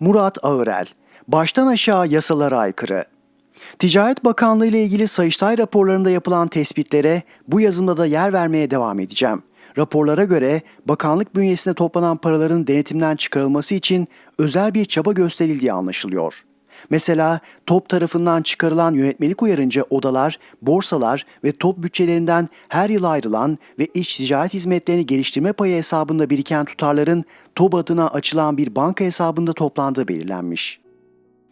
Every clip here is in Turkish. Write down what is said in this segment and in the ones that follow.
Murat Ağırel, baştan aşağı yasalara aykırı. Ticaret Bakanlığı ile ilgili Sayıştay raporlarında yapılan tespitlere bu yazımda da yer vermeye devam edeceğim. Raporlara göre bakanlık bünyesinde toplanan paraların denetimden çıkarılması için özel bir çaba gösterildiği anlaşılıyor. Mesela TOP tarafından çıkarılan yönetmelik uyarınca odalar, borsalar ve TOP bütçelerinden her yıl ayrılan ve iç ticaret hizmetlerini geliştirme payı hesabında biriken tutarların TOP adına açılan bir banka hesabında toplandığı belirlenmiş.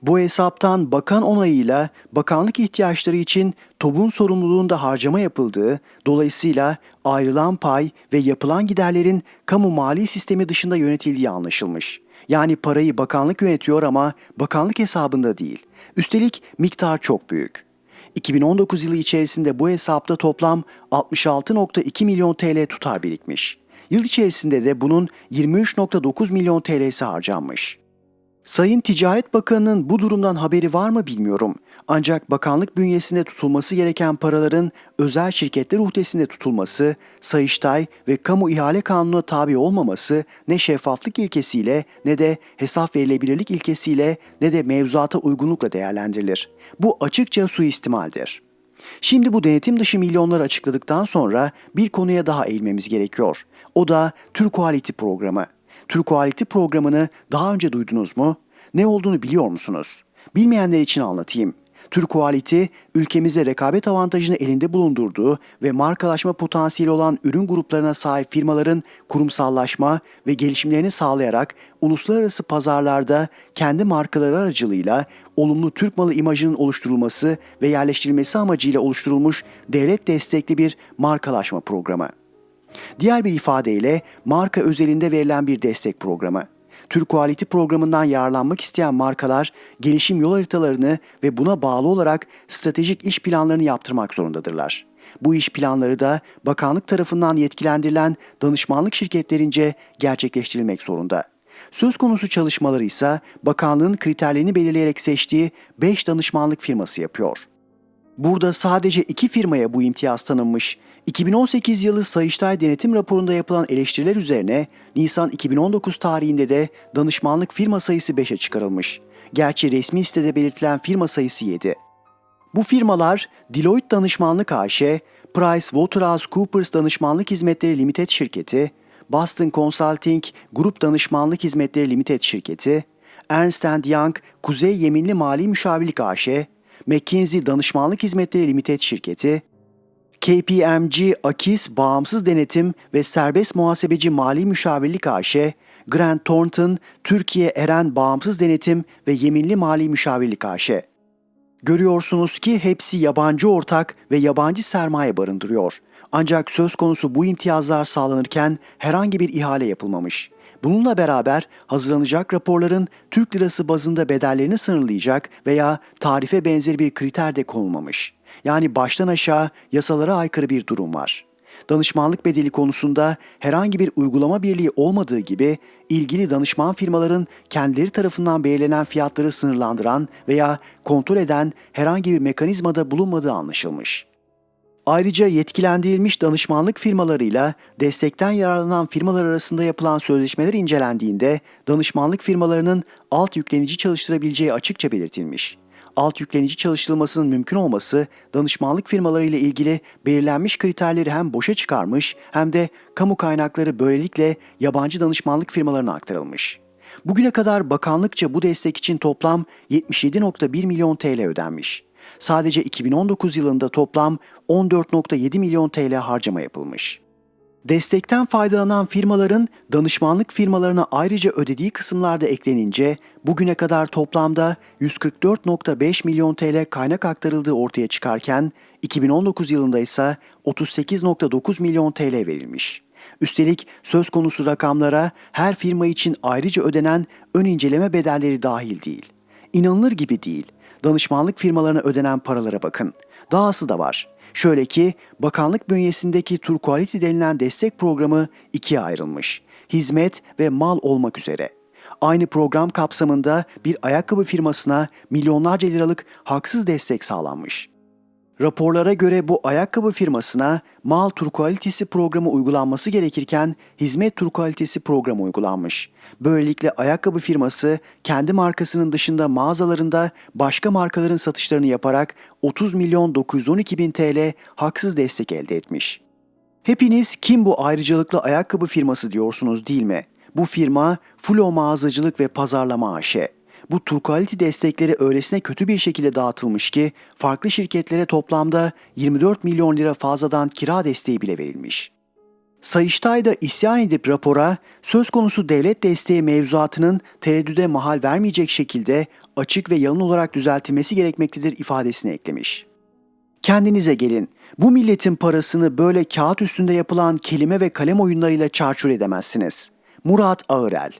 Bu hesaptan bakan onayıyla bakanlık ihtiyaçları için TOB'un sorumluluğunda harcama yapıldığı, dolayısıyla ayrılan pay ve yapılan giderlerin kamu mali sistemi dışında yönetildiği anlaşılmış. Yani parayı bakanlık yönetiyor ama bakanlık hesabında değil. Üstelik miktar çok büyük. 2019 yılı içerisinde bu hesapta toplam 66.2 milyon TL tutar birikmiş. Yıl içerisinde de bunun 23.9 milyon TL'si harcanmış. Sayın Ticaret Bakanı'nın bu durumdan haberi var mı bilmiyorum. Ancak bakanlık bünyesinde tutulması gereken paraların özel şirketler uhdesinde tutulması, Sayıştay ve Kamu İhale Kanunu'na tabi olmaması ne şeffaflık ilkesiyle ne de hesap verilebilirlik ilkesiyle ne de mevzuata uygunlukla değerlendirilir. Bu açıkça suistimaldir. Şimdi bu denetim dışı milyonları açıkladıktan sonra bir konuya daha eğilmemiz gerekiyor. O da Türk Quality programı. Türk Quality programını daha önce duydunuz mu? Ne olduğunu biliyor musunuz? Bilmeyenler için anlatayım. Türk Quality, ülkemize rekabet avantajını elinde bulundurduğu ve markalaşma potansiyeli olan ürün gruplarına sahip firmaların kurumsallaşma ve gelişimlerini sağlayarak uluslararası pazarlarda kendi markaları aracılığıyla olumlu Türk malı imajının oluşturulması ve yerleştirilmesi amacıyla oluşturulmuş devlet destekli bir markalaşma programı. Diğer bir ifadeyle marka özelinde verilen bir destek programı. Türk Quality programından yararlanmak isteyen markalar gelişim yol haritalarını ve buna bağlı olarak stratejik iş planlarını yaptırmak zorundadırlar. Bu iş planları da bakanlık tarafından yetkilendirilen danışmanlık şirketlerince gerçekleştirilmek zorunda. Söz konusu çalışmaları ise bakanlığın kriterlerini belirleyerek seçtiği 5 danışmanlık firması yapıyor. Burada sadece iki firmaya bu imtiyaz tanınmış. 2018 yılı Sayıştay denetim raporunda yapılan eleştiriler üzerine Nisan 2019 tarihinde de danışmanlık firma sayısı 5'e çıkarılmış. Gerçi resmi sitede belirtilen firma sayısı 7. Bu firmalar Deloitte Danışmanlık AŞ, PricewaterhouseCoopers Danışmanlık Hizmetleri Limited Şirketi, Boston Consulting Grup Danışmanlık Hizmetleri Limited Şirketi, Ernst Young Kuzey Yeminli Mali Müşavirlik AŞ, McKinsey Danışmanlık Hizmetleri Limited Şirketi, KPMG Akis Bağımsız Denetim ve Serbest Muhasebeci Mali Müşavirlik AŞ, Grant Thornton Türkiye Eren Bağımsız Denetim ve Yeminli Mali Müşavirlik AŞ. Görüyorsunuz ki hepsi yabancı ortak ve yabancı sermaye barındırıyor. Ancak söz konusu bu imtiyazlar sağlanırken herhangi bir ihale yapılmamış. Bununla beraber hazırlanacak raporların Türk lirası bazında bedellerini sınırlayacak veya tarife benzeri bir kriter de konulmamış. Yani baştan aşağı yasalara aykırı bir durum var. Danışmanlık bedeli konusunda herhangi bir uygulama birliği olmadığı gibi ilgili danışman firmaların kendileri tarafından belirlenen fiyatları sınırlandıran veya kontrol eden herhangi bir mekanizmada bulunmadığı anlaşılmış. Ayrıca yetkilendirilmiş danışmanlık firmalarıyla destekten yararlanan firmalar arasında yapılan sözleşmeler incelendiğinde danışmanlık firmalarının alt yüklenici çalıştırabileceği açıkça belirtilmiş. Alt yüklenici çalıştırılmasının mümkün olması danışmanlık firmaları ile ilgili belirlenmiş kriterleri hem boşa çıkarmış hem de kamu kaynakları böylelikle yabancı danışmanlık firmalarına aktarılmış. Bugüne kadar bakanlıkça bu destek için toplam 77.1 milyon TL ödenmiş sadece 2019 yılında toplam 14.7 milyon TL harcama yapılmış. Destekten faydalanan firmaların danışmanlık firmalarına ayrıca ödediği kısımlarda eklenince bugüne kadar toplamda 144.5 milyon TL kaynak aktarıldığı ortaya çıkarken 2019 yılında ise 38.9 milyon TL verilmiş. Üstelik söz konusu rakamlara her firma için ayrıca ödenen ön inceleme bedelleri dahil değil. İnanılır gibi değil danışmanlık firmalarına ödenen paralara bakın. Dahası da var. Şöyle ki bakanlık bünyesindeki Tur Quality denilen destek programı ikiye ayrılmış. Hizmet ve mal olmak üzere. Aynı program kapsamında bir ayakkabı firmasına milyonlarca liralık haksız destek sağlanmış. Raporlara göre bu ayakkabı firmasına mal tur kalitesi programı uygulanması gerekirken hizmet tur kalitesi programı uygulanmış. Böylelikle ayakkabı firması kendi markasının dışında mağazalarında başka markaların satışlarını yaparak 30 milyon 912 bin TL haksız destek elde etmiş. Hepiniz kim bu ayrıcalıklı ayakkabı firması diyorsunuz değil mi? Bu firma Flo Mağazacılık ve Pazarlama AŞ. Bu Turquality destekleri öylesine kötü bir şekilde dağıtılmış ki farklı şirketlere toplamda 24 milyon lira fazladan kira desteği bile verilmiş. Sayıştay da isyan edip rapora söz konusu devlet desteği mevzuatının tereddüde mahal vermeyecek şekilde açık ve yalın olarak düzeltilmesi gerekmektedir ifadesini eklemiş. Kendinize gelin. Bu milletin parasını böyle kağıt üstünde yapılan kelime ve kalem oyunlarıyla çarçur edemezsiniz. Murat Ağırel